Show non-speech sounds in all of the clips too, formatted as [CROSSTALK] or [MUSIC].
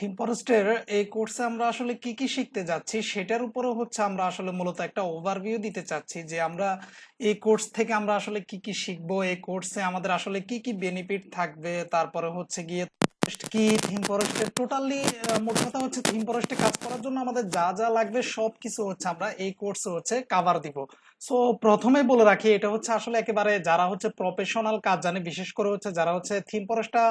Theme ফরেস্টের এই কোর্সে আমরা আসলে কি কি শিখতে যাচ্ছি, সেটার উপরও হচ্ছে আমরা আসলে মূলত একটা ওভারভিউ দিতে চাচ্ছি যে আমরা এই কোর্স থেকে আমরা আসলে কি কি শিখব, এই কোর্সে আমাদের আসলে কি কি বেনিফিট থাকবে, তারপরে হচ্ছে গিয়ে forest কি থিম ফরেস্টের টোটালি মোট কথা হচ্ছে থিম ফরেস্টে কাজ করার জন্য আমাদের যা যা লাগবে সব কিছু হচ্ছে আমরা এই কোর্সে হচ্ছে কাভার দিব। সো প্রথমে বলে রাখি, এটা হচ্ছে আসলে একেবারে যারা হচ্ছে প্রফেশনাল কাজ জানে, বিশেষ করে হচ্ছে যারা হচ্ছে থিম ফরেস্টটা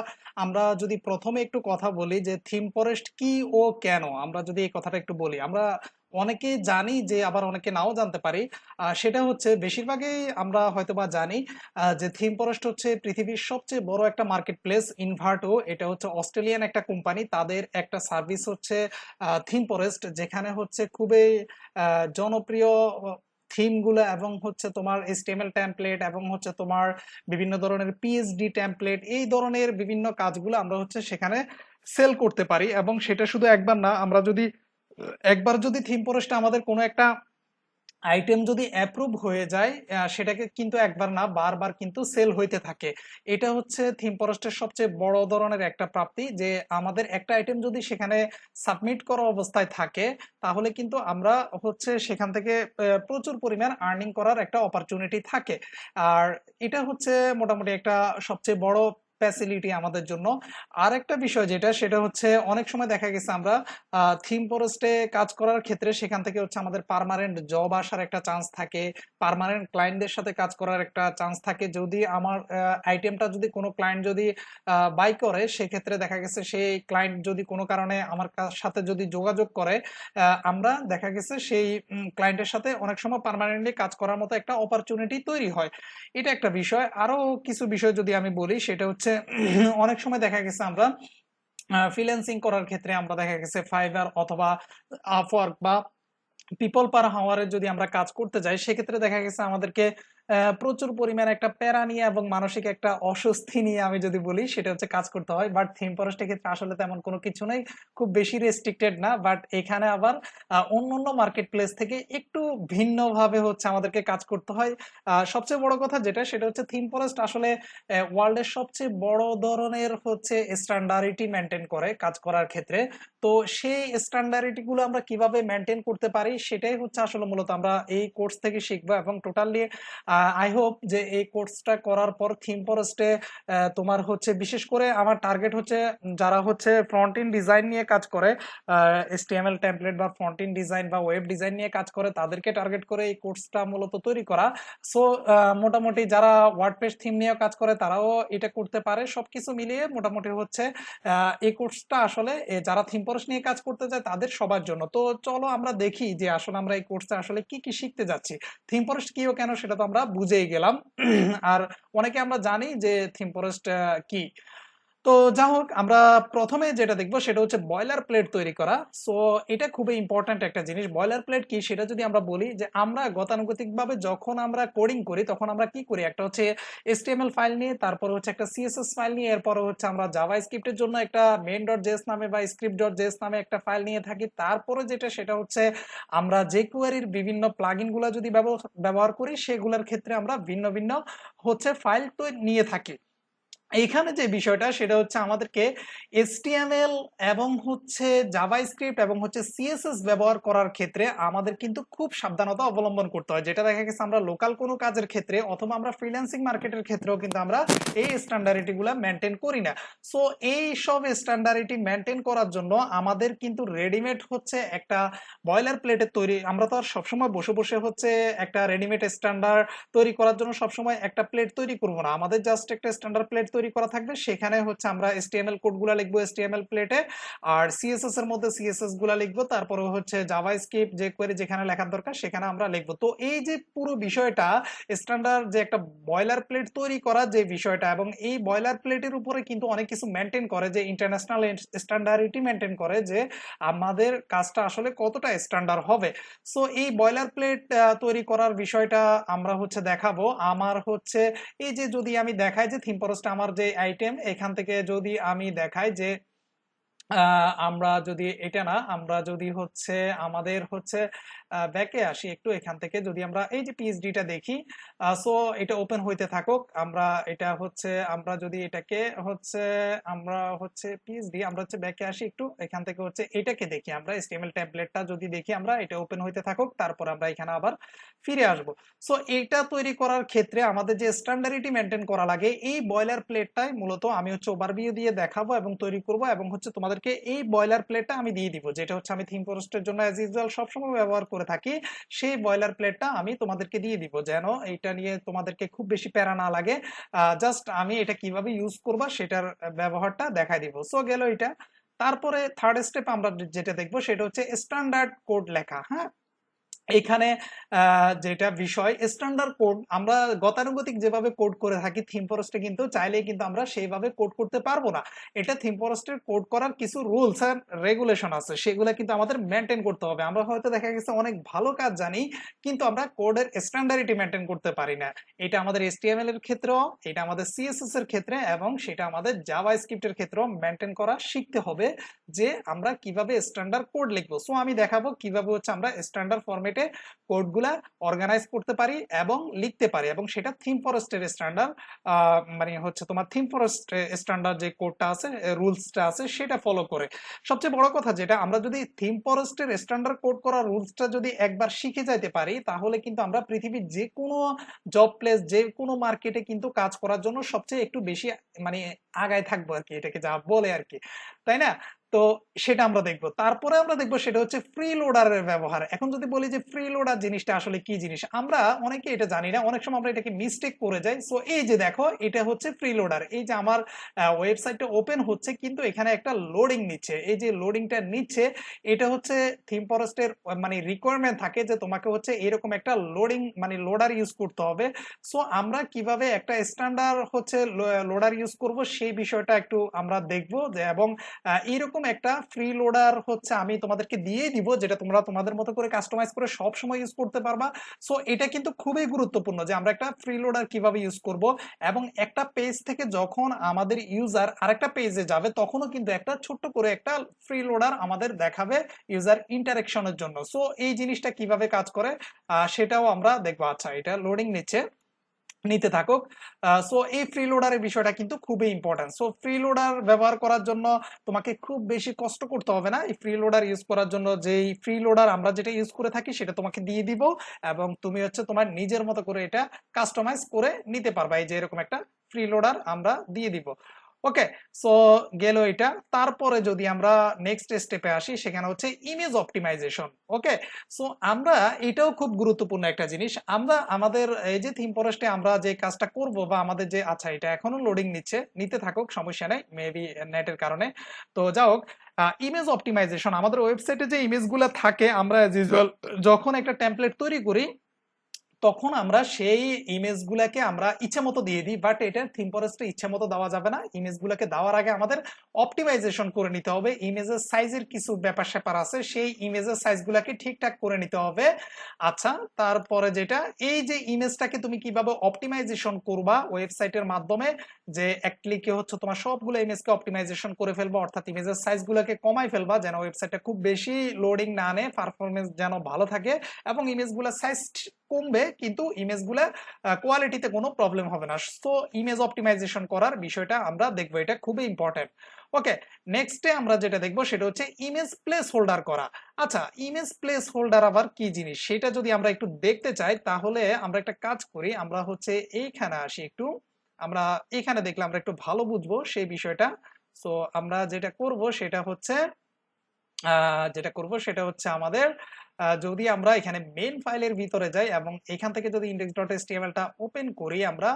আমরা যদি প্রথমে একটু কথা বলি যে থিম ফরেস্ট কি ও কেন, আমরা যদি এই কথাটা একটু বলি, আমরা অনেকেই জানি যে আবার অনেকে নাও জানতে পারি। সেটা হচ্ছে বেশিরভাগই আমরা হয়তোবা জানি যে থিম ফরেস্ট হচ্ছে পৃথিবীর সবচেয়ে বড় একটা মার্কেট প্লেস ইনভার্টো। এটা হচ্ছে অস্ট্রেলিয়ান একটা কোম্পানি। তাদের একটা সার্ভিস হচ্ছে থিম ফরেস্ট, যেখানে হচ্ছে খুবই জনপ্রিয় থিমগুলো এবং হচ্ছে তোমার HTML টেমপ্লেট এবং হচ্ছে তোমার বিভিন্ন ধরনের পিএইচডি টেমপ্লেট এই ধরনের বিভিন্ন কাজগুলো আমরা হচ্ছে সেখানে সেল করতে পারি এবং সেটা শুধু একবার না, আমরা যদি একবার যদি থিম ফরেস্টে আমাদের কোনো একটা আইটেম যদি অ্যাপ্রুভ হয়ে যায় সেটাকে কিন্তু একবার না, বারবার কিন্তু সেল হইতে থাকে। এটা হচ্ছে থিম ফরেস্টের সবচেয়ে বড় ধরনের একটা প্রাপ্তি যে, আমাদের একটা আইটেম যদি সেখানে সাবমিট করা অবস্থায় থাকে, তাহলে কিন্তু আমরা হচ্ছে সেখান থেকে প্রচুর পরিমাণ আর্নিং করার একটা অপরচুনিটি থাকে। আর এটা হচ্ছে মোটামুটি একটা সবচেয়ে বড় ফ্যাসিলিটি আমাদের জন্য। আর একটা বিষয় যেটা, সেটা হচ্ছে অনেক সময় দেখা গেছে আমরা থিম ফরেস্টে কাজ করার ক্ষেত্রে সেখান থেকে হচ্ছে আমাদের পার্মানেন্ট জব আসার একটা চান্স থাকে পার্মানেন্ট ক্লায়েন্টদের সাথে কাজ করার একটা চান্স থাকে। যদি আমার আইটেমটা যদি কোনো ক্লায়েন্ট যদি বাই করে, সেক্ষেত্রে দেখা গেছে সেই ক্লায়েন্ট যদি কোনো কারণে আমার সাথে যদি যোগাযোগ করে আমরা দেখা গেছে সেই ক্লায়েন্টের সাথে অনেক সময় পারমানেন্টলি কাজ করার মতো একটা অপরচুনিটি তৈরি হয়। এটা একটা বিষয়। আরও কিছু বিষয় যদি আমি বলি, সেটা হচ্ছে [CLEARS THROAT] অনেক সময় দেখা গেছে আমরা ফ্রিল্যান্সিং করার ক্ষেত্রে আমরা দেখা গেছে ফাইবার অথবা আপওয়ার্ক বা পিপল পার হাওয়ারে যদি আমরা কাজ করতে যাই, সেক্ষেত্রে দেখা গেছে আমাদেরকে প্রচুর পরিমাণে একটা প্যারা নিয়ে এবং মানসিক একটা অস্বস্তি নিয়ে আমি যদি বলি সেটা হচ্ছে কাজ করতে হয়। বাট থিম ফরেস্টের ক্ষেত্রে আসলে তেমন কোনো কিছু নেই। খুব বেশি রেস্ট্রিক্টেড না। বাট এখানে আবার আহ, অন্যান্য মার্কেট প্লেস থেকে একটু ভিন্নভাবে হচ্ছে আমাদেরকে কাজ করতে হয়। সবচেয়ে বড় কথা যেটা সেটা হচ্ছে থিম ফরেস্ট আসলে ওয়ার্ল্ডের সবচেয়ে বড় ধরনের হচ্ছে স্ট্যান্ডার্ডিটি মেনটেন করে কাজ করার ক্ষেত্রে। তো সেই স্ট্যান্ডার্ডিটি গুলো আমরা কীভাবে মেনটেন করতে পারি সেটাই হচ্ছে আসলে মূলত আমরা এই কোর্স থেকে শিখব এবং টোটালি আই হোপ যে এই কোর্সটা করার পর থিম ফরেস্টে তোমার হচ্ছে, বিশেষ করে আমার টার্গেট হচ্ছে যারা হচ্ছে ফ্রন্ট ইন ডিজাইন নিয়ে কাজ করে এসটিএমএল টেমপ্লেট বা ফ্রন্ট ইন ডিজাইন বা ওয়েব ডিজাইন নিয়ে কাজ করে, তাদেরকে টার্গেট করে এই কোর্সটা মূলত তৈরি করা। সো মোটামুটি যারা ওয়ার্ডপ্রেস থিম নিয়ে কাজ করে, তারাও এটা করতে পারে। সবকিছু মিলিয়ে মোটামুটি হচ্ছে এই কোর্সটা আসলে যারা থিম ফরেস্ট নিয়ে কাজ করতে যায় তাদের সবার জন্য। তো চলো আমরা দেখি যে আসলে আমরা এই কোর্সে আসলে কি কি শিখতে যাচ্ছি। থিম ফরেস্ট কি ও কেন, সেটা তো আমরা বুঝেই গেলাম। আর অনেকে আমরা জানি যে থিম ফরেস্ট কি? তো যা হোক আমরা প্রথমে যেটা দেখব সেটা হচ্ছে বয়লার প্লেট তৈরি করা। সো এটা খুবই ইম্পর্ট্যান্ট একটা জিনিস। বয়লার প্লেট কি? সেটা যদি আমরা বলি যে আমরা গতানুগতিকভাবে যখন আমরা কোডিং করি, তখন আমরা কি করি? একটা হচ্ছে এসটিএমএল ফাইল নিয়ে, তারপর হচ্ছে একটা সিএসএস ফাইল নিয়ে, এরপরে হচ্ছে আমরা জাভা স্ক্রিপ্টের জন্য একটা মেন ডট জেস নামে বা স্ক্রিপ্ট ডট জেস নামে একটা ফাইল নিয়ে থাকি। তারপরে যেটা, সেটা হচ্ছে আমরা যে কোয়ারির বিভিন্ন প্লাগইনগুলা যদি ব্যবহার করি, সেগুলোর ক্ষেত্রে আমরা ভিন্ন ভিন্ন হচ্ছে ফাইল তো, নিয়ে থাকি। এইখানে যে বিষয়টা, সেটা হচ্ছে আমাদেরকে HTML এবং হচ্ছে জাভাস্ক্রিপ্ট এবং হচ্ছে সিএসএস ব্যবহার করার ক্ষেত্রে আমাদের কিন্তু খুব সাবধানতা অবলম্বন করতে হয়। যেটা দেখা গেছে, আমরা লোকাল কোনো কাজের ক্ষেত্রে অথবা আমরা ফ্রিল্যান্সিং মার্কেটের ক্ষেত্রেও কিন্তু আমরা এই স্ট্যান্ডার্ডিটি গুলা মেনটেন করি না। সো এই সব স্ট্যান্ডার্ডিটি মেনটেন করার জন্য আমাদের কিন্তু রেডিমেড হচ্ছে একটা বয়লার প্লেটের তৈরি, আমরা তো আর সবসময় বসে বসে হচ্ছে একটা রেডিমেড স্ট্যান্ডার্ড তৈরি করার জন্য সবসময় একটা প্লেট তৈরি করব না। আমাদের জাস্ট একটা স্ট্যান্ডার্ড প্লেট তৈরি করা থাকবে। সেখানে হচ্ছে আমরা HTML কোডগুলো লিখব HTML প্লেটে আর সিএসএস এর মধ্যে সিএসএসগুলা লিখব। তারপরে হচ্ছে জাভাস্ক্রিপ্ট যে কোয়েরি যেখানে লেখার দরকার সেখানে আমরা লিখব। তো এই যে পুরো বিষয়টা স্ট্যান্ডার্ড যে একটা বয়লার প্লেট তৈরি করা যে বিষয়টা এবং এই বয়লার প্লেটের উপরে কিন্তু অনেক কিছু মেনটেন করে যে ইন্টারন্যাশনাল স্ট্যান্ডার্ডিটি মেনটেন করে যে আমাদের কাজটা আসলে কতটা স্ট্যান্ডার্ড হবে। সো এই বয়লার প্লেট তৈরি করার বিষয়টা আমরা হচ্ছে দেখাবো। আমার হচ্ছে, এই যে যদি আমি দেখাই যে থিম আমার যে আইটেম এখান থেকে যদি আমি দেখাই যে আমরা যদি এটা না, আমরা যদি হচ্ছে, আমাদের হচ্ছে ব্যাকে আসি একটু এখান থেকে। যদি আমরা এই যে পিএইচডিটা দেখি সো এটা ওপেন হইতে থাকুক, আমরা এটা হচ্ছে, আমরা যদি এটাকে হচ্ছে, আমরা হচ্ছে পিএইচডি আমরা হচ্ছে ব্যাকে আসি একটু, এখান থেকে হচ্ছে এটাকে দেখি আমরা এসটিএমএল টেমপ্লেটটা যদি দেখি আমরা, এটা ওপেন হইতে থাকুক, তারপর আমরা এখানে আবার ফিরে আসব। সো এটা তৈরি করার ক্ষেত্রে আমাদের যে স্ট্যান্ডার্ডিটি মেনটেন করা লাগে, এই বয়লার প্লেটটাই মূলত আমি হচ্ছে ওভারভিউ দিয়ে দেখাবো এবং তৈরি করব এবং হচ্ছে তোমাদেরকে এই বয়লার প্লেটটা আমি দিয়ে দিব, যেটা হচ্ছে আমি থিম ফরেস্টের জন্য অ্যাজ ইউজুয়াল সবসময় ব্যবহার করে। থাকি, সেই বয়লার প্লেটটা আমি তোমাদেরকে দিয়ে দিব যেন এটা নিয়ে তোমাদেরকে খুব বেশি প্যারা না লাগে। জাস্ট আমি এটা কীভাবে ইউজ করব সেটার ব্যবহারটা দেখাই দিব। সো গেল এটা তারপরে থার্ড স্টেপ আমরা যেটা দেখব সেটা হচ্ছে স্ট্যান্ডার্ড কোড লেখা হ্যাঁ? এখানে যেটা বিষয় স্ট্যান্ডার্ড কোড আমরা গতানুগতিক যেভাবে কোড করে থাকি থিম ফরেস্টে কিন্তু চাইলে কিন্তু আমরা সেইভাবে কোড করতে পারব না। এটা থিম ফরেস্টের কোড করার কিছু রুলস আর রেগুলেশন আছে, সেগুলো কিন্তু আমাদের মেনটেন করতে হবে। আমরা হয়তো দেখা গেছে অনেক ভালো কাজ জানি, কিন্তু আমরা কোডের স্ট্যান্ডার্ডিটি মেনটেন করতে পারি না। এটা আমাদের এসটিএমএল এর ক্ষেত্রেও, এটা আমাদের সিএসএস এর ক্ষেত্রে, এবং সেটা আমাদের জাভা স্ক্রিপ্টের ক্ষেত্রেও মেনটেন করা শিখতে হবে যে আমরা কীভাবে স্ট্যান্ডার্ড কোড লিখব। সো আমি দেখাবো কীভাবে হচ্ছে আমরা স্ট্যান্ডার্ড ফরম্যাটে কোডগুলা অর্গানাইজ করতে পারি এবং লিখতে পারি এবং সেটা থিম ফরেস্টের স্ট্যান্ডার্ড মানে হচ্ছে তোমার থিম ফরেস্ট স্ট্যান্ডার্ড যে কোডটা আছে রুলসটা আছে, সেটা ফলো করে। সবচেয়ে বড় কথা যেটা, আমরা যদি থিম ফরেস্টের স্ট্যান্ডার্ড কোড করার রুলসটা যদি একবার শিখে যাইতে পারি, তাহলে কিন্তু আমরা পৃথিবীর যে কোনো জব প্লেস যে কোনো মার্কেটে কিন্তু কাজ করার জন্য সবচেয়ে একটু বেশি মানে আগায় থাকব আর কি, এটাকে যা বলে আর কি। তাই না? তো সেটা আমরা দেখব। তারপরে আমরা দেখব সেটা হচ্ছে ফ্রি লোডারের ব্যবহার। এখন যদি বলি যে ফ্রি লোডার জিনিসটা আসলে কি জিনিস? আমরা অনেকে এটা জানি না অনেক সময় আমরা এটাকে মিস্টেক করে যাই। সো এই যে দেখো এটা হচ্ছে ফ্রি লোডার এই যে আমার ওয়েবসাইটটা ওপেন হচ্ছে কিন্তু এখানে একটা লোডিং নিচ্ছে। এই যে লোডিংটা নিচ্ছে এটা হচ্ছে থিম ফরেস্টের মানে রিকোয়ারমেন্ট থাকে যে তোমাকে হচ্ছে এরকম একটা লোডিং মানে লোডার ইউজ করতে হবে। সো আমরা কীভাবে একটা স্ট্যান্ডার্ড হচ্ছে লোডার ইউজ করব সেই বিষয়টা একটু আমরা দেখব যে এবং আহ, এইরকম একটা ফ্রি লোডার হচ্ছে আমি তোমাদেরকে দিয়ে দিব, যেটা তোমরা তোমাদের মতো করে কাস্টমাইজ করে সব সময় ইউজ করতে পারবা। সো এটা কিন্তু খুবই গুরুত্বপূর্ণ যে আমরা একটা ফ্রি লোডার কীভাবে ইউজ করব এবং একটা পেজ থেকে যখন আমাদের ইউজার আরেকটা পেজে যাবে, তখনও কিন্তু একটা ছোট্ট করে একটা ফ্রি লোডার আমাদের দেখাবে ইউজার ইন্টারেকশনের জন্য। সো এই জিনিসটা কীভাবে কাজ করে সেটাও আমরা দেখব। আচ্ছা এটা লোডিং নিচ্ছে। নিতে থাকুক। সো এই ফ্রি লোডারের বিষয়টা কিন্তু খুবই ইম্পর্টেন্ট সো ফ্রিলোডার ব্যবহার করার জন্য তোমাকে খুব বেশি কষ্ট করতে হবে না। এই ফ্রিলোডার ইউজ করার জন্য যেই ফ্রিলোডার আমরা যেটা ইউজ করে থাকি সেটা তোমাকে দিয়ে দিব এবং তুমি হচ্ছে তোমার নিজের মতো করে এটা কাস্টমাইজ করে নিতে পারবা। এই যে এরকম একটা ফ্রিলোডার আমরা দিয়ে দিব। ওকে সো গেল এটা। তারপরে যদি আমরা নেক্সট স্টেপে আসি, সেখানে হচ্ছে ইমেজ অপটিমাইজেশন ওকে সো আমরা এটাও খুব গুরুত্বপূর্ণ একটা জিনিস। আমরা আমাদের এই যে থিম ফরেস্টে আমরা যে কাজটা করব বা আমাদের যে আচ্ছা এটা এখনও লোডিং নিচ্ছে, নিতে থাকুক, সমস্যা নেই মেবি নেটের কারণে। তো যা হোক ইমেজ অপটিমাইজেশন আমাদের ওয়েবসাইটে যে ইমেজগুলো থাকে, আমরা যখন একটা টেমপ্লেট তৈরি করি তখন আমরা সেই ইমেজগুলোকে আমরা ইচ্ছা মতো দিয়ে দিই বাট এটা থিম ফরেস্টে ইচ্ছা মতো দেওয়া যাবে না। ইমেজগুলোকে দেওয়ার আগে আমাদের অপটিমাইজেশন করে নিতে হবে। ইমেজের সাইজের কিছু ব্যাপার স্যাপার আছে, সেই ইমেজের সাইজগুলোকে ঠিকঠাক করে নিতে হবে। আচ্ছা তারপরে যেটা, এই যে ইমেজটাকে তুমি কীভাবে অপটিমাইজেশন করবা ওয়েবসাইটের মাধ্যমে, যে এক ক্লিকে হচ্ছে তোমার সবগুলো ইমেজকে অপটিমাইজেশন করে ফেলবা, অর্থাৎ ইমেজের সাইজগুলোকে কমাই ফেলবা, যেন ওয়েবসাইটটা খুব বেশি লোডিং না আনে পারফরমেন্স যেন ভালো থাকে, এবং ইমেজগুলোর সাইজ কমবে কিন্তু ইমেজগুলা কোয়ালিটিতে কোনো প্রবলেম হবে না। সো ইমেজ অপটিমাইজেশন করার বিষয়টা আমরা দেখব, এটা খুবই ইম্পর্টেন্ট ওকে নেক্সটে আমরা যেটা দেখব, সেটা হচ্ছে ইমেজ প্লেস হোল্ডার করা। আচ্ছা ইমেজ প্লেস হোল্ডার আবার কি জিনিস? সেটা যদি আমরা একটু দেখতে চাই, তাহলে আমরা একটা কাজ করি, আমরা হচ্ছে এইখানে আসি একটু। আমরা এখানে দেখলে আমরা একটু ভালো বুঝব সেই বিষয়টা। সো আমরা যেটা করব, সেটা হচ্ছে যেটা করব, সেটা হচ্ছে আমাদের যদি আমরা এখানে মেন ফাইলের ভিতরে যাই এবং এখান থেকে যদি ইন্ডেক্স ডট টা ওপেন করি আমরা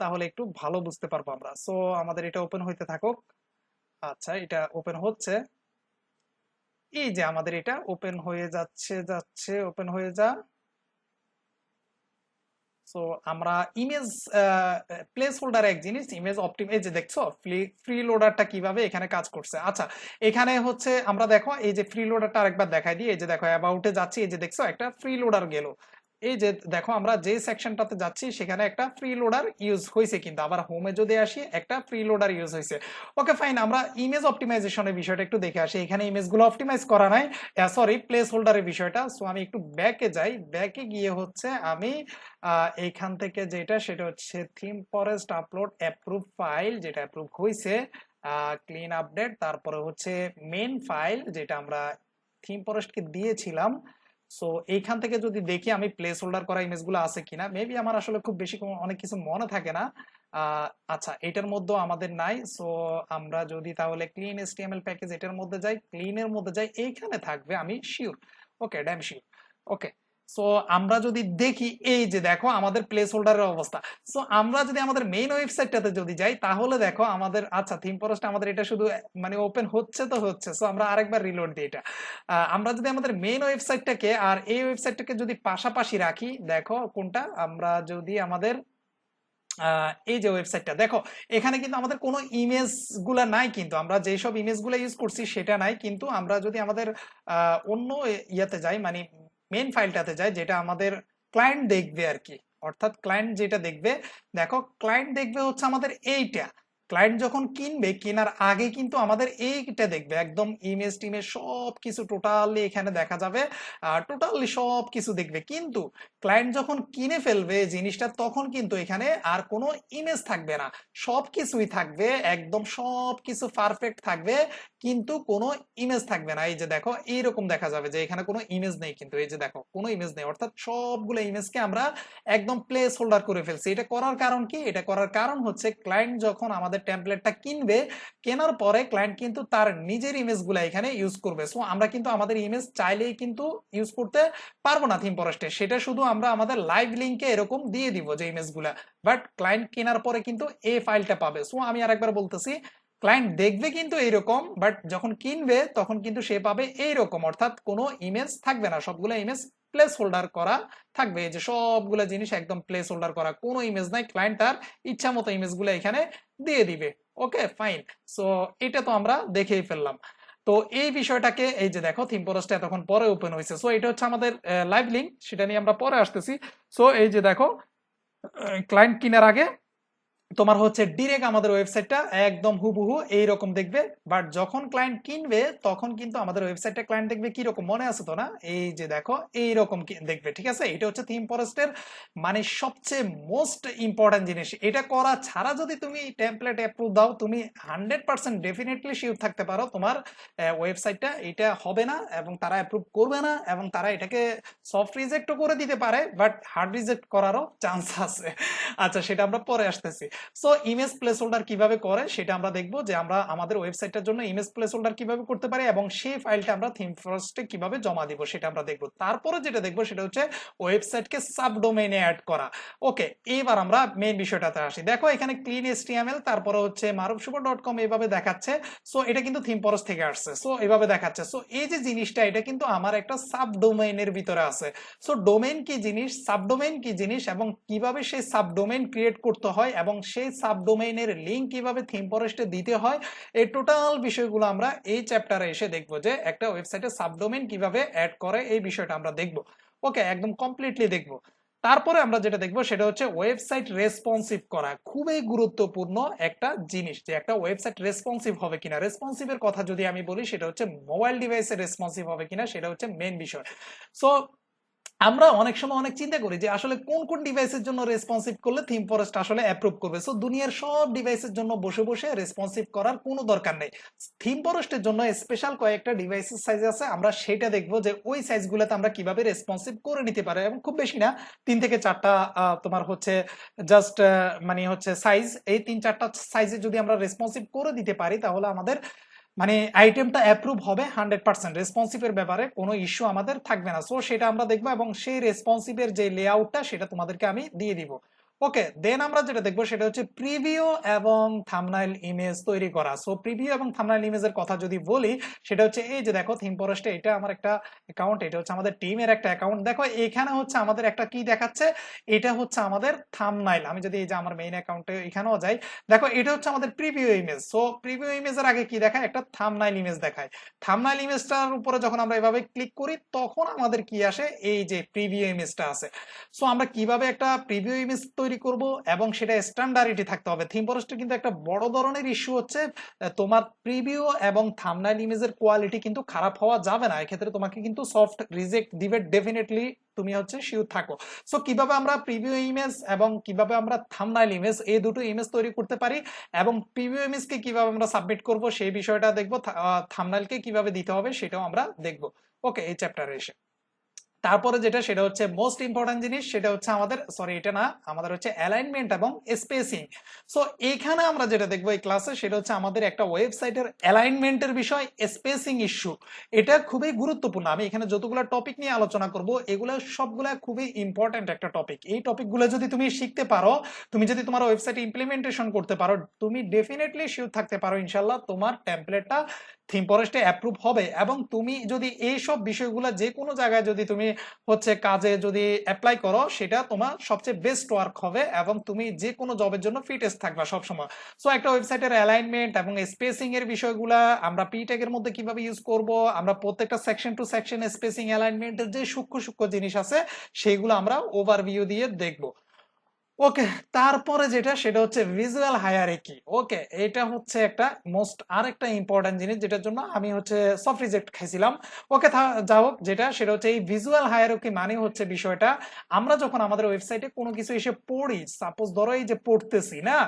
তাহলে একটু ভালো বুঝতে পারব আমরা। সো আমাদের এটা ওপেন হইতে থাকুক। আচ্ছা এটা ওপেন হচ্ছে। এই যে আমাদের এটা ওপেন হয়ে যাচ্ছে যাচ্ছে ওপেন হয়ে যা। সো আমরা ইমেজ প্লেস হোল্ডার এক জিনিস ইমেজ অপটিম এই যে দেখছ ফ্রি লোডারটা কীভাবে এখানে কাজ করছে? আচ্ছা এখানে হচ্ছে আমরা দেখো, এই যে ফ্রি লোডারটা আরেকবার দেখাই দিই। এই যে দেখো অ্যাবাউটে যাচ্ছি। এই যে দেখছ, একটা ফ্রি লোডার গেল। এই যে দেখো আমরা যে সেকশনটাতে যাচ্ছি, সেখানে একটা ফ্রি লোডার ইউজ হয়েছে কিন্তু। আবার হোমে যদি আসি, একটা ফ্রি লোডার ইউজ হয়েছে ওকে ফাইন আমরা ইমেজ অপটিমাইজেশনের বিষয়টা একটু দেখে আসি। এখানে ইমেজগুলো অপটিমাইজ করা নাই। সরি প্লেস হোল্ডারের বিষয়টা। সো আমি একটু ব্যাকে যাই। ব্যাকে গিয়ে হচ্ছে আমি এইখান থেকে যেটা, সেটা হচ্ছে ThemeForest upload approve file যেটা অ্যাপ্রুভ হয়েছে ক্লিন আপডেট তারপরে হচ্ছে মেন ফাইল যেটা আমরা থিম ফরেস্টকে দিয়েছিলাম। সো এইখান থেকে যদি দেখি আমি প্লেস হোল্ডার করা ইমেজগুলো আছে কিনা মেবি আমার আসলে খুব বেশি অনেক কিছু মনে থাকে না। আচ্ছা এটার মধ্যে আমাদের নাই। সো আমরা যদি তাহলে ক্লিন এস এসটিএমএল প্যাকেজ এটার মধ্যে যাই ক্লিনের মধ্যে যাই, এইখানে থাকবে আমি sure okay damn sure okay so আমরা যদি দেখি, এই যে দেখো আমাদের প্লেস হোল্ডারের অবস্থা। সো আমরা যদি আমাদের মেইন ওয়েবসাইটটাতে যদি যাই, তাহলে দেখো আমাদের আচ্ছা থিম ফরেস্ট আমাদের এটা শুধু মানে ওপেন হচ্ছে তো হচ্ছে। সো আমরা আরেকবার রিলোড দিই এটা। আমরা যদি আমাদের মেইন ওয়েবসাইটটাকে আর এই ওয়েবসাইটটাকে যদি পাশাপাশি রাখি, দেখো কোনটা? আমরা যদি আমাদের এই যে ওয়েবসাইটটা দেখো, এখানে কিন্তু আমাদের কোনো ইমেজগুলা নাই কিন্তু। আমরা যেসব ইমেজগুলা ইউজ করছি, সেটা নাই। কিন্তু আমরা যদি আমাদের অন্য ইয়াতে যাই মানে মেন ফাইলটাতে যায়, যেটা আমাদের ক্লায়েন্ট দেখবে আর কি অর্থাৎ ক্লায়েন্ট যেটা দেখবে, দেখো ক্লায়েন্ট দেখবে হচ্ছে আমাদের এইটা। ক্লায়েন্ট যখন কিনবে, কেনার আগে কিন্তু আমাদের এইটা দেখবে। একদম ইমেজ টিমেজ সব কিছু টোটালি এখানে দেখা যাবে। টোটালি সব কিছু দেখবে। কিন্তু ক্লায়েন্ট যখন কিনে ফেলবে জিনিসটা, তখন কিন্তু এখানে আর কোনো ইমেজ থাকবে না। সব কিছুই থাকবে, একদম সব কিছু পারফেক্ট থাকবে, কিন্তু কোনো ইমেজ থাকবে না। এই যে দেখো, এইরকম দেখা যাবে যে এখানে কোনো ইমেজ নেই কিন্তু, এই যে দেখো, কোনো ইমেজ নেই। অর্থাৎ সবগুলো ইমেজকে আমরা একদম প্লেস হোল্ডার করে ফেলছি। এটা করার কারণ কি? এটা করার কারণ হচ্ছে ক্লায়েন্ট যখন আমাদের টেমপ্লেটটা কিনবে, কেনার পরে ক্লায়েন্ট কিন্তু তার নিজের ইমেজগুলো এখানে ইউজ করবে। সো আমরা কিন্তু আমাদের ইমেজ চাইলেই কিন্তু ইউজ করতে পারব না থিম ফরেস্টে সেটা শুধু আমরা আমাদের লাইভ লিঙ্কে এরকম দিয়ে দিব যে ইমেজগুলা বাট ক্লায়েন্ট কেনার পরে কিন্তু এই ফাইলটা পাবে। সো আমি আরেকবার বলতেছি ক্লায়েন্ট দেখবে কিন্তু এইরকম বাট যখন কিনবে, তখন কিন্তু সে পাবে এইরকম। অর্থাৎ কোনো ইমেজ থাকবে না। সবগুলো ইমেজ প্লেস হোল্ডার করা থাকবে। যে সবগুলো জিনিস একদম প্লেস হোল্ডার করা, কোনো ইমেজ নাই। ক্লায়েন্ট তার ইচ্ছা মতো ইমেজগুলো এখানে দিয়ে দিবে। ওকে ফাইন সো এটা তো আমরা দেখেই ফেললাম। তো এই বিষয়টাকে এই যে দেখো থিম ফরেস্ট এতক্ষণ পরে ওপেন হয়েছে সো এটা হচ্ছে আমাদের লাইভ লিঙ্ক সেটা নিয়ে আমরা পরে আসতেছি। সো এই যে দেখো ক্লায়েন্ট কেনার আগে তোমার হচ্ছে ডিরেক্ট আমাদের ওয়েবসাইটটা একদম হুবহু এইরকম দেখবে। বাট যখন ক্লায়েন্ট কিনবে, তখন কিন্তু আমাদের ওয়েবসাইটটা ক্লায়েন্ট দেখবে কি রকম মনে আছে তো না? এই যে দেখো, এইরকম কি- দেখবে, ঠিক আছে? এটা হচ্ছে থিম ফরেস্টের মানে সবচেয়ে মোস্ট ইম্পর্টেন্ট জিনিস। এটা করা ছাড়া যদি তুমি টেমপ্লেট অ্যাপ্রুভ দাও, তুমি হান্ড্রেড পার্সেন্ট ডেফিনেটলি শিওর থাকতে পারো তোমার ওয়েবসাইটটা এটা হবে না এবং তারা অ্যাপ্রুভ করবে না এবং তারা এটাকে সফট রিজেক্টও করে দিতে পারে বাট হার্ড রিজেক্ট করারও চান্স আছে। আচ্ছা সেটা আমরা পরে আসতেছি। সো ইমেজ প্লেস হোল্ডার কীভাবে করে সেটা আমরা দেখব যে আমরা আমাদের ওয়েবসাইটের জন্য ইমেজ প্লেস হোল্ডার কীভাবে করতে পারি এবং সেই ফাইলটা আমরা থিম ফার্স্টে কীভাবে জমা দিব সেটা আমরা দেখব। তারপরে যেটা দেখব সেটা হচ্ছে ওয়েবসাইটকে সাবডোমেইনে অ্যাড করা। ওকে এবার আমরা মেইন বিষয়টাতে আসি। দেখো, এখানে ক্লিন এসটিএমএল তারপরে হচ্ছে মারুফ শুভ ডট কম এভাবে দেখাচ্ছে। সো এটা কিন্তু থিম ফরেস্ট থেকে আসছে। সো এভাবে দেখাচ্ছে। সো এই যে জিনিসটা, এটা কিন্তু আমার একটা সাবডোমেইনের ভিতরে আছে। সো ডোমেইন কি জিনিস সাবডোমেইন কি জিনিস এবং কীভাবে সেই সাবডোমেইন ক্রিয়েট করতে হয় এবং সেই সাবডোমেইনের লিংক কীভাবে থিম ফরেস্টে দিতে হয়, এই টোটাল বিষয়গুলো আমরা এই চ্যাপ্টারে এসে দেখব যে একটা ওয়েবসাইটে সাবডোমেইন কীভাবে অ্যাড করে, এই বিষয়টা আমরা দেখব। ওকে একদম কমপ্লিটলি দেখব। তারপরে আমরা যেটা দেখব সেটা হচ্ছে ওয়েবসাইট রেসপন্সিভ করা। খুবই গুরুত্বপূর্ণ একটা জিনিস যে একটা ওয়েবসাইট রেসপন্সিভ হবে কিনা। রেসপন্সিভের কথা যদি আমি বলি, সেটা হচ্ছে মোবাইল ডিভাইসে রেসপন্সিভ হবে কিনা, সেটা হচ্ছে মেন বিষয়। সো আমরা অনেক সময় অনেক চিন্তা করি যে আসলে কোন কোন ডিভাইসের জন্য রেসপন্সিভ করলে থিম ফরেস্ট আসলে অ্যাপ্রুভ করবে। সো দুনিয়ার সব ডিভাইসের জন্য বসে বসে রেসপন্সিভ করার কোনো দরকার নেই। থিম ফরেস্টের জন্য স্পেশাল কয়েকটা ডিভাইসের সাইজ আছে, আমরা সেটা দেখব যে ওই সাইজগুলোতে আমরা কীভাবে রেসপন্সিভ করে নিতে পারি এবং খুব বেশি না, তিন থেকে চারটা তোমার হচ্ছে জাস্ট মানে হচ্ছে সাইজ এই তিন চারটা সাইজে যদি আমরা রেসপন্সিভ করে দিতে পারি তাহলে আমাদের মানে আইটেমটা অ্যাপ্রুভ হবে হান্ড্রেড পার্সেন্ট রেসপন্সিভের ব্যাপারে কোনো ইস্যু আমাদের থাকবে না। সো সেটা আমরা দেখব এবং সেই রেসপন্সিভের যে লেআউটটা সেটা তোমাদেরকে আমি দিয়ে দিব। ওকে দেন আমরা যেটা দেখব সেটা হচ্ছে প্রিভিউ এবং থামনাইল ইমেজ তৈরি করা। সো প্রিভিউ এবং থামনাইল ইমেজের কথা যদি বলি, সেটা হচ্ছে এই যে দেখো থিম ফরেস্টে এটা আমার একটা অ্যাকাউন্ট এটা হচ্ছে আমাদের টিমের একটা অ্যাকাউন্ট দেখো, এখানে হচ্ছে আমাদের একটা কি দেখাচ্ছে? এটা হচ্ছে আমাদের থামনাইল আমি যদি এই যে আমার মেইন অ্যাকাউন্টে এখানেও যাই, দেখো, এটা হচ্ছে আমাদের প্রিভিউ ইমেজ সো প্রিভিউ ইমেজের আগে কি দেখায়? একটা থামনাইল ইমেজ দেখায়। থামনাইল ইমেজটার উপরে যখন আমরা এভাবে ক্লিক করি, তখন আমাদের কি আসে? এই যে প্রিভিউ ইমেজটা আছে সো আমরা কীভাবে একটা প্রিভিউ ইমেজ তৈরি করব এবং সেটা স্ট্যান্ডার্ডিটি থাকতে হবে। থিম ফরেস্টের কিন্তু একটা বড় ধরনের ইস্যু হচ্ছে তোমার প্রিভিউ এবং থামনাইল ইমেজের কোয়ালিটি কিন্তু খারাপ হওয়া যাবে না। এক্ষেত্রে তোমাকে কিন্তু সফট রিজেক্ট দিবে ডেফিনেটলি তুমি হচ্ছে শিওর থাকো। সো কীভাবে আমরা প্রিভিউ ইমেজ এবং কীভাবে আমরা থামনাইল ইমেজ এই দুটো ইমেজ তৈরি করতে পারি এবং প্রিভিউ ইমেজকে কীভাবে আমরা সাবমিট করব, সেই বিষয়টা দেখব থামনাইলকে কীভাবে দিতে হবে সেটাও আমরা দেখব। ওকে এই চ্যাপ্টারে এসে। তারপরে যেটা, সেটা হচ্ছে মোস্ট ইম্পর্টেন্ট জিনিস, সেটা হচ্ছে আমাদের সরি এটা না, আমাদের হচ্ছে অ্যালাইনমেন্ট এবং স্পেসিং সো এখানে আমরা যেটা দেখব এই ক্লাসে সেটা হচ্ছে আমাদের একটা ওয়েবসাইটের অ্যালাইনমেন্টের বিষয় স্পেসিং ইস্যু এটা খুবই গুরুত্বপূর্ণ। আমি এখানে যতগুলো টপিক নিয়ে আলোচনা করব, এগুলো সবগুলা খুবই ইম্পর্টেন্ট একটা টপিক এই টপিকগুলো যদি তুমি শিখতে পারো, তুমি যদি তোমার ওয়েবসাইটে ইমপ্লিমেন্টেশন করতে পারো, তুমি ডেফিনেটলি শিওর থাকতে পারো ইনশাল্লাহ তোমার টেমপ্লেটটা থিম ফরেস্টে অ্যাপ্রুভ হবে এবং তুমি যদি এই সব বিষয়গুলো যে কোনো জায়গায় যদি তুমি হচ্ছে কাজে যদি অ্যাপ্লাই করো, সেটা তোমার সবচেয়ে বেস্ট ওয়ার্ক হবে এবং তুমি যে কোনো জবের জন্য ফিটেস্ট থাকবা সবসময়। সো একটা ওয়েবসাইটের অ্যালাইনমেন্ট এবং স্পেসিং এর বিষয়গুলা, আমরা পি এর মধ্যে কীভাবে ইউজ করব, আমরা প্রত্যেকটা সেকশন টু সেকশন স্পেসিং অ্যালাইনমেন্টের যে সূক্ষ্ম সূক্ষ্ম জিনিস আছে, সেগুলো আমরা ওভারভিউ দিয়ে দেখব। ওকে, তারপরে যেটা, সেটা হচ্ছে ভিজুয়াল হায়ারার্কি ওকে, এটা হচ্ছে একটা মোস্ট আরেকটা ইম্পর্টেন্ট জিনিস, যেটার জন্য আমি হচ্ছে সফট রিজেক্ট খাইছিলাম। ওকে যা হোক, যেটা, সেটা হচ্ছে এই ভিজুয়াল হায়ারার্কি মানে হচ্ছে বিষয়টা, আমরা যখন আমাদের ওয়েবসাইটে কোনো কিছু এসে পড়ি সাপোজ ধরো এই যে পড়তেছি, না?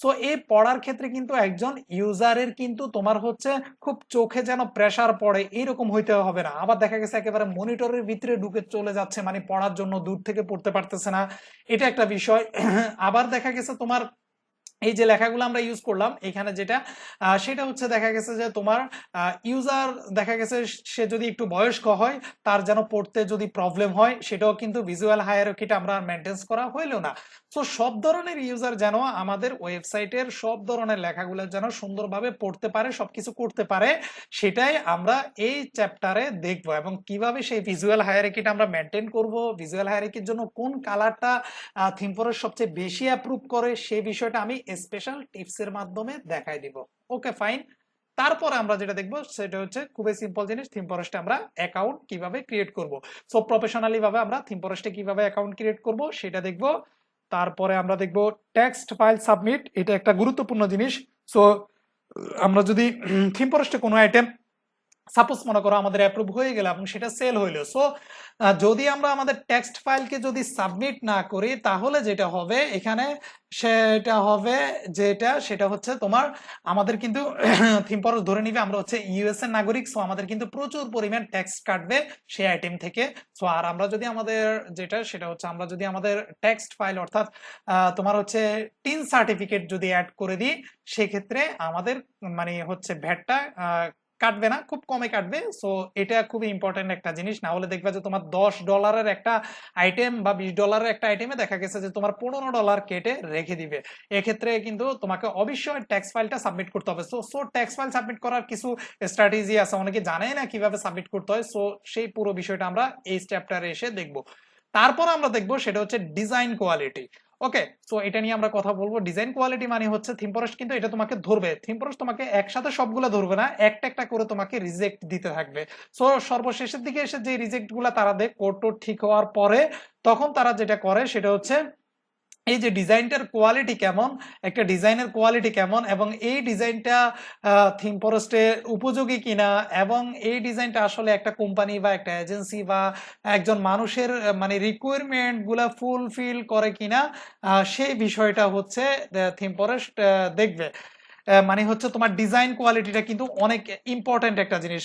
সো এই পড়ার ক্ষেত্রে কিন্তু একজন ইউজারের কিন্তু তোমার হচ্ছে খুব চোখে যেন প্রেসার পড়ে এইরকম হইতে হবে না। আবার দেখা গেছে একেবারে মনিটরের ভিতরে ঢুকে চলে যাচ্ছে মানে পড়ার জন্য দূর থেকে পড়তে পারতেছে না। এটা একটা বিষয়। আবার দেখা গেছে তোমার এই যে লেখাগুলো আমরা ইউজ করলাম, এখানে যেটা সেটা হচ্ছে দেখা গেছে যে তোমার ইউজার দেখা গেছে সে যদি একটু বয়স্ক হয়, তার যেন পড়তে যদি প্রবলেম হয়, সেটাও কিন্তু ভিজুয়াল হায়ারকিটা আমরা মেনটেন্স করা হইল না। তো সব ধরনের ইউজার যেন আমাদের ওয়েবসাইটের সব ধরনের লেখাগুলো যেন সুন্দরভাবে পড়তে পারে, সবকিছু করতে পারে, সেটাই আমরা এই চ্যাপ্টারে দেখব। এবং কীভাবে সেই ভিজুয়াল হায়ারকিটা আমরা মেনটেন করব ভিজুয়াল হায়ারকির জন্য কোন কালারটা থিমফোরের সবচেয়ে বেশি অ্যাপ্রুভ করে সেই বিষয়টা আমি স্পেশাল টিপসের মাধ্যমে দেখাই দিব। ওকে ফাইন তারপরে আমরা যেটা দেখব, সেটা হচ্ছে খুবই সিম্পল জিনিস থিম ফরেস্টে আমরা অ্যাকাউন্ট কীভাবে ক্রিয়েট করব। সো প্রফেশনালি ভাবে আমরা থিম ফরেস্টে কীভাবে অ্যাকাউন্ট ক্রিয়েট করব, সেটা দেখব। তারপরে আমরা দেখব টেক্সট ফাইল সাবমিট এটা একটা গুরুত্বপূর্ণ জিনিস। সো আমরা যদি থিম ফরেস্টে কোনো আইটেম সাপোজ মনে করো আমাদের অ্যাপ্রুভ হয়ে গেল এবং সেটা সেল হইল। সো যদি আমরা আমাদের টেক্সট ফাইলকে যদি সাবমিট না করি, তাহলে যেটা হবে, এখানে সেটা হবে যেটা, সেটা হচ্ছে তোমার, আমাদের কিন্তু [CLEARS THROAT] থিম পরশ ধরে নিবে, আমরা হচ্ছে ইউএস এর নাগরিক সো আমাদের কিন্তু প্রচুর পরিমাণ ট্যাক্স কাটবে সেই আইটেম থেকে। সো আর আমরা যদি আমাদের যেটা, সেটা হচ্ছে আমরা যদি আমাদের টেক্সট ফাইল অর্থাৎ তোমার হচ্ছে টিন সার্টিফিকেট যদি অ্যাড করে দিই, সেক্ষেত্রে আমাদের মানে হচ্ছে ভ্যাটটা কাটবে না, খুব কমে কাটবে। সো এটা খুবই ইম্পর্টেন্ট একটা জিনিস। না হলে দেখবে যে তোমার দশ ডলারের একটা আইটেম বা বিশ ডলারের একটা আইটেমে দেখা গেছে যে তোমার পনেরো ডলার কেটে রেখে দিবে। এক্ষেত্রে কিন্তু তোমাকে অবশ্যই ট্যাক্স ফাইলটা সাবমিট করতে হবে। So so tax file submit করার কিছু স্ট্র্যাটেজি আছে, অনেকে জানে না কীভাবে সাবমিট করতে হয়। সো সেই পুরো বিষয়টা আমরা এই চ্যাপ্টারে এসে দেখব। তারপর আমরা দেখব সেটা হচ্ছে ডিজাইন কোয়ালিটি ওকে সো এটা নিয়ে আমরা কথা বলব। ডিজাইন কোয়ালিটি মানে হচ্ছে থিম ফরেস্ট কিন্তু এটা তোমাকে ধরবে। থিম ফরেস্ট তোমাকে একসাথে সবগুলো ধরবে না, একটা একটা করে তোমাকে রিজেক্ট দিতে থাকবে। সো সর্বশেষের দিকে এসে যে রিজেক্টগুলো তারা দেয় কোড ঠিক হওয়ার পরে, তখন তারা যেটা করে সেটা হচ্ছে এই যে ডিজাইনটার কোয়ালিটি কেমন, একটা ডিজাইনের কোয়ালিটি কেমন, এবং এই ডিজাইনটা থিম ফরেস্টের উপযোগী কিনা, এবং এই ডিজাইনটা আসলে একটা কোম্পানি বা একটা এজেন্সি বা একজন মানুষের মানে রিকোয়ারমেন্টগুলো ফুলফিল করে কিনা সেই বিষয়টা হচ্ছে থিম ফরেস্ট দেখবে। মানে হচ্ছে তোমার ডিজাইন কোয়ালিটিটা কিন্তু অনেক ইম্পর্টেন্ট একটা জিনিস।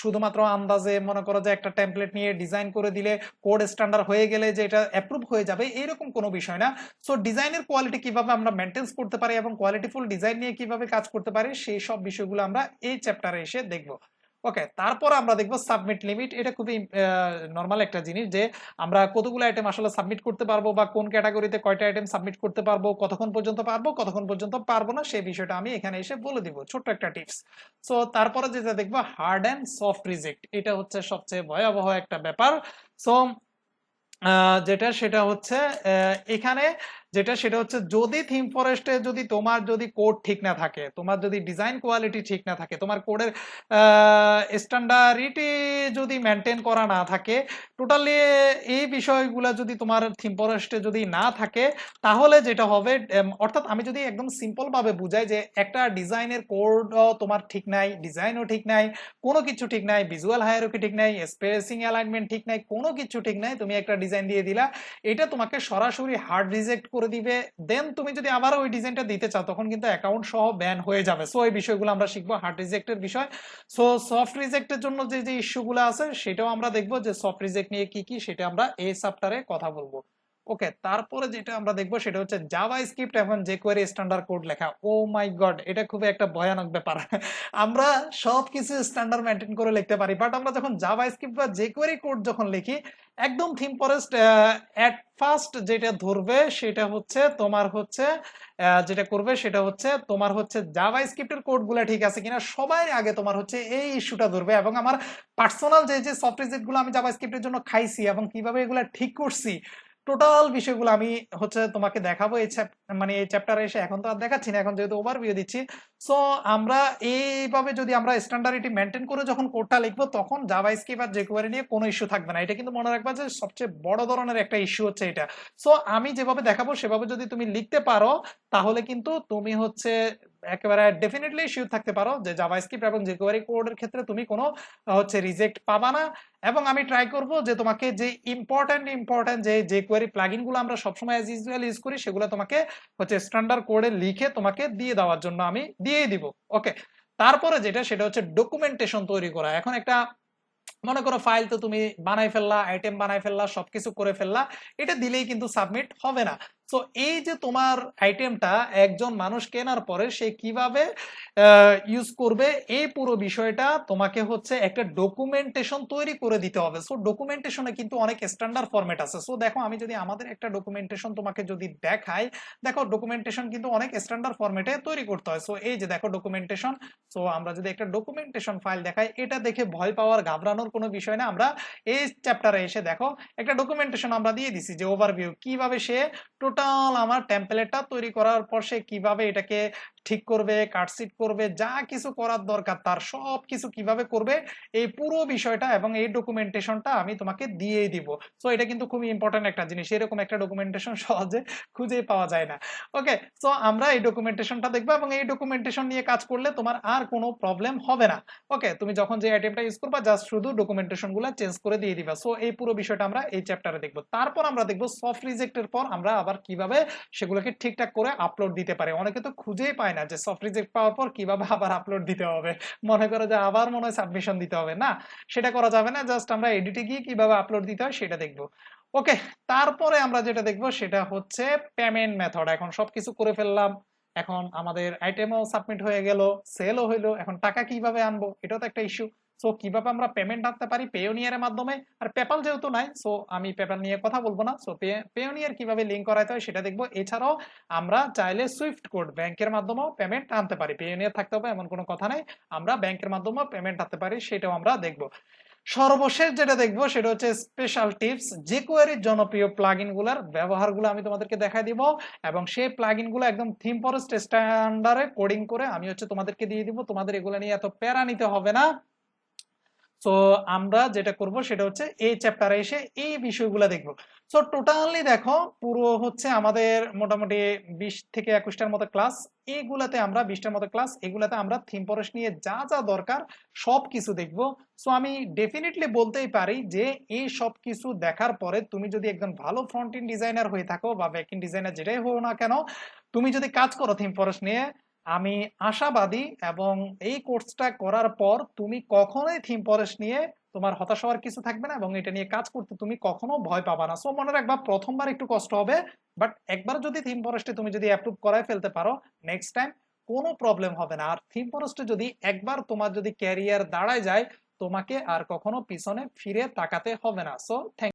শুধুমাত্র আন্দাজে মনে করো যে একটা টেমপ্লেট নিয়ে ডিজাইন করে দিলে কোড স্ট্যান্ডার্ড হয়ে গেলে যে এটা অ্যাপ্রুভ হয়ে যাবে এরকম কোনো বিষয় না। সো ডিজাইনের কোয়ালিটি কীভাবে আমরা মেনটেন্স করতে পারি এবং কোয়ালিটিফুল ডিজাইন নিয়ে কীভাবে কাজ করতে পারি, সেই সব বিষয়গুলো আমরা এই চ্যাপ্টারে এসে দেখব। ওকে তারপর আমরা দেখব সাবমিট লিমিট এটা খুবই নর্মাল একটা জিনিস যে আমরা কতগুলো আইটেম আসলে সাবমিট করতে পারব বা কোন ক্যাটাগরিতে কয়টা আইটেম সাবমিট করতে পারব, কতক্ষণ পর্যন্ত পারব, কতক্ষণ পর্যন্ত পারব না, সেই বিষয়টা আমি এখানে এসে বলে দিব। ছোট্ট একটা টিপস সো তারপরে যেটা দেখব হার্ড অ্যান্ড সফট রিজেক্ট এটা হচ্ছে সবচেয়ে ভয়াবহ একটা ব্যাপার। সো যেটা, সেটা হচ্ছে এখানে যেটা সেটা হচ্ছে যদি থিম ফরেস্টে যদি তোমার যদি কোড ঠিক না থাকে, তোমার যদি ডিজাইন কোয়ালিটি ঠিক না থাকে, তোমার কোডের স্ট্যান্ডার্ডিটি যদি মেনটেন করা না থাকে টোটালি এই বিষয়গুলো যদি তোমার থিম ফরেস্টে যদি না থাকে, তাহলে যেটা হবে অর্থাৎ আমি যদি একদম সিম্পলভাবে বুঝাই যে একটা ডিজাইনের কোডও তোমার ঠিক নাই ডিজাইনও ঠিক নাই, কোনো কিছু ঠিক নাই ভিজুয়াল হায়ারকি ঠিক নাই স্পেসিং অ্যালাইনমেন্ট ঠিক নাই, কোনো কিছু ঠিক নাই, তুমি একটা ডিজাইন দিয়ে দিলা, এটা তোমাকে সরাসরি হার্ড রিজেক্ট করে দিবে দেন তুমি যদি আবার ওই ডিজাইনটা দিতে চাও, তখন কিন্তু অ্যাকাউন্ট সহ ব্যান হয়ে যাবে। সো এই বিষয়গুলো আমরা শিখব হার্ড রিজেক্টের বিষয়। সো সফট রিজেক্টের জন্য যে যে ইস্যুগুলো আছে, সেটাও আমরা দেখব যে সফট রিজেক্ট নিয়ে কি কি, সেটা আমরা এই চ্যাপ্টারে কথা বলব। ওকে তারপরে যেটা আমরা দেখব সেটা হচ্ছে জাভা স্ক্রিপ্ট এবং jQuery স্ট্যান্ডার্ড কোড লেখা। ও মাই গড এটা খুবই একটা ভয়ানক ব্যাপার। আমরা সব কিছু স্ট্যান্ডার্ড মেনটেন করে লিখতে পারি বাট আমরা যখন জাভা স্ক্রিপ্ট বা jQuery কোড যখন লিখি, একদম থিম ফরেস্ট অ্যাট ফার্স্ট যেটা ধরবে সেটা হচ্ছে তোমার হচ্ছে যেটা করবে সেটা হচ্ছে তোমার হচ্ছে জাভা স্ক্রিপ্টের কোডগুলো ঠিক আছে কিনা, সবাই আগে তোমার হচ্ছে এই ইস্যুটা ধরবে এবং আমার পার্সোনাল যে যে সফটওয়্যারগুলো আমি জাভা স্ক্রিপ্টের জন্য খাইছি এবং কীভাবে এগুলো ঠিক করছি টোটাল বিষয়গুলো আমি হচ্ছে তোমাকে দেখাবো এই মানে এই চ্যাপ্টারে এসে এখন তো আর দেখাচ্ছি না, এখন যেহেতু ওভারভিউ দিচ্ছি সো আমরা এইভাবে যদি আমরা স্ট্যান্ডার্ডিটি মেনটেন করে যখন কোডটা লিখব, তখন জাভা স্ক্রিপ্ট আর jQuery নিয়ে কোনো ইস্যু থাকবে না। এটা কিন্তু মনে রাখবা যে সবচেয়ে বড় ধরনের একটা ইস্যু হচ্ছে এটা। সো আমি যেভাবে দেখাবো, সেভাবে যদি তুমি লিখতে পারো, তাহলে কিন্তু তুমি হচ্ছে একেবারে ডেফিনেটলি শিওর থাকতে পারো যে জাভা স্ক্রিপ্ট এবং jQuery কোডের ক্ষেত্রে তুমি কোনো, হচ্ছে রিজেক্ট পাবা না। এবং আমি ট্রাই করব যে তোমাকে যে ইম্পর্ট্যান্ট ইম্পর্ট্যান্ট যে jQuery প্লাগইনগুলো আমরা সবসময় অ্যাজ ইউজুয়াল ইউজ করি, সেগুলো তোমাকে হচ্ছে স্ট্যান্ডার্ড কোডে লিখে তোমাকে দিয়ে দেওয়ার জন্য আমি দিয়েই দিব ওকে তারপরে যেটা, সেটা হচ্ছে ডকুমেন্টেশন তৈরি করা। এখন একটা, মনে করো ফাইল তো তুমি বানাই ফেললা আইটেম বানাই ফেললা, সবকিছু করে ফেললা, এটা দিলেই কিন্তু সাবমিট হবে না। সো এই যে তোমার আইটেমটা একজন মানুষ কেনার পরে সে কীভাবে ইউজ করবে, এই পুরো বিষয়টা তোমাকে হচ্ছে একটা ডকুমেন্টেশন তৈরি করে দিতে হবে। সো ডকুমেন্টেশনে কিন্তু অনেক স্ট্যান্ডার্ড ফরম্যাট আছে। সো দেখো, আমি যদি আমাদের একটা ডকুমেন্টেশন তোমাকে যদি দেখাই, দেখো ডকুমেন্টেশন কিন্তু অনেক স্ট্যান্ডার্ড ফরম্যাটে তৈরি করতে হয়। সো এই যে দেখো ডকুমেন্টেশন সো আমরা যদি একটা ডকুমেন্টেশন ফাইল দেখাই, এটা দেখে ভয় পাওয়ার, ঘাবড়ানোর কোনো বিষয় না। আমরা এই চ্যাপ্টারে এসে দেখো, একটা ডকুমেন্টেশন আমরা দিয়ে দিছি যে ওভারভিউ কীভাবে সে টোটাল আমার টেমপ্লেটটা তৈরি করার পর সে কীভাবে এটাকে ঠিক করবে কাটসিট করবে, যা কিছু করার দরকার তার সব কিছু কীভাবে করবে, এই পুরো বিষয়টা এবং এই ডকুমেন্টেশনটা আমি তোমাকে দিয়েই দিব। সো এটা কিন্তু খুবই ইম্পর্টেন্ট একটা জিনিস। এরকম একটা ডকুমেন্টেশন [LAUGHS] সহজে খুঁজে পাওয়া যায় না। ওকে সো আমরা এই ডকুমেন্টেশনটা দেখব এবং এই ডকুমেন্টেশন নিয়ে কাজ করলে তোমার আর কোনো প্রবলেম হবে না। ওকে তুমি যখন যে আইটেমটা ইউজ করবা জাস্ট শুধু ডকুমেন্টেশনগুলো চেঞ্জ করে দিয়ে দিবা। সো এই পুরো বিষয়টা আমরা এই চ্যাপ্টারে দেখব। তারপর আমরা দেখব সফট রিজেক্টের পর আমরা আবার কীভাবে সেগুলোকে ঠিকঠাক করে আপলোড দিতে পারে। অনেকে তো খুঁজেই পায় না যে সফট রিজেক্ট পাওয়ার পর কীভাবে আবার আপলোড দিতে হবে। মনে করো যে আবার মনে হয় সাবমিশন দিতে হবে, না? সেটা করা যাবে না জাস্ট আমরা এডিটে গিয়ে কীভাবে আপলোড দিতে হয় সেটা দেখব। ওকে তারপরে আমরা যেটা দেখব সেটা হচ্ছে পেমেন্ট মেথড এখন সবকিছু করে ফেললাম, এখন আমাদের আইটেমও সাবমিট হয়ে গেল সেলও হইল, এখন টাকা কীভাবে আনব, এটাও তো একটা ইস্যু সো কীভাবে আমরা পেমেন্ট আনতে পারি? পেওনিয়ারের মাধ্যমে। আর পেপাল যেহেতু নাই সো আমি পেপাল নিয়ে কথা বলব না। সো পেওনিয়ার কীভাবে লিঙ্ক করাইতে হয় সেটা দেখব। এছাড়াও আমরা চাইলে সুইফট কোড ব্যাংকের মাধ্যমেও পেমেন্ট আনতে পারি। পেওনিয়ার থাকতে হবে, এমন কোনো কথা নাই। আমরা ব্যাংকের মাধ্যমেও পেমেন্ট আনতে পারি, সেটাও আমরা দেখব। সর্বশেষ যেটা দেখব, সেটা হচ্ছে স্পেশাল টিপস jQuery জনপ্রিয় প্লাগইনগুলার ব্যবহারগুলো আমি তোমাদেরকে দেখাই দিব। এবং সেই প্লাগইনগুলো একদম থিম ফরেস্ট স্ট্যান্ডার্ডে কোডিং করে আমি হচ্ছে তোমাদেরকে দিয়ে দিব। তোমাদের এগুলো নিয়ে এত প্যারা নিতে হবে না। সো আমরা যেটা করব সেটা হচ্ছে এই চ্যাপ্টারে এসে এই বিষয়গুলো দেখব। সো টোটালি দেখো, পুরো হচ্ছে আমাদের মোটামুটি বিশ থেকে একুশটার মতো ক্লাস এগুলাতে আমরা, বিশটার মতো ক্লাস এগুলাতে আমরা থিম পরশ নিয়ে যা যা দরকার সব কিছু দেখব। সো আমি ডেফিনেটলি বলতেই পারি যে এই সব কিছু দেখার পরে তুমি যদি একজন ভালো ফ্রন্ট ইন ডিজাইনার হয়ে থাকো বা ব্যাক ইন ডিজাইনার যেটাই হো না কেন, তুমি যদি কাজ করো থিম পরশ নিয়ে আমি আশাবাদী এবং এই কোর্সটা করার পর তুমি কখনোই থিম পরেশ নিয়ে তোমার হতাশ হওয়ার কিছু থাকবে না এবং এটা নিয়ে কাজ করতে তুমি কখনো ভয় পাবা না। সো মনে রাখবা, প্রথমবার একটু কষ্ট হবে বাট একবার যদি থিম ফরেস্টে তুমি যদি অ্যাপ্রুভ করায় ফেলতে পারো নেক্সট টাইম কোনো প্রবলেম হবে না। আর থিম ফরেস্টে যদি একবার তোমার যদি ক্যারিয়ার দাঁড়ায় যায়, তোমাকে আর কখনো পিছনে ফিরে তাকাতে হবে না। So thank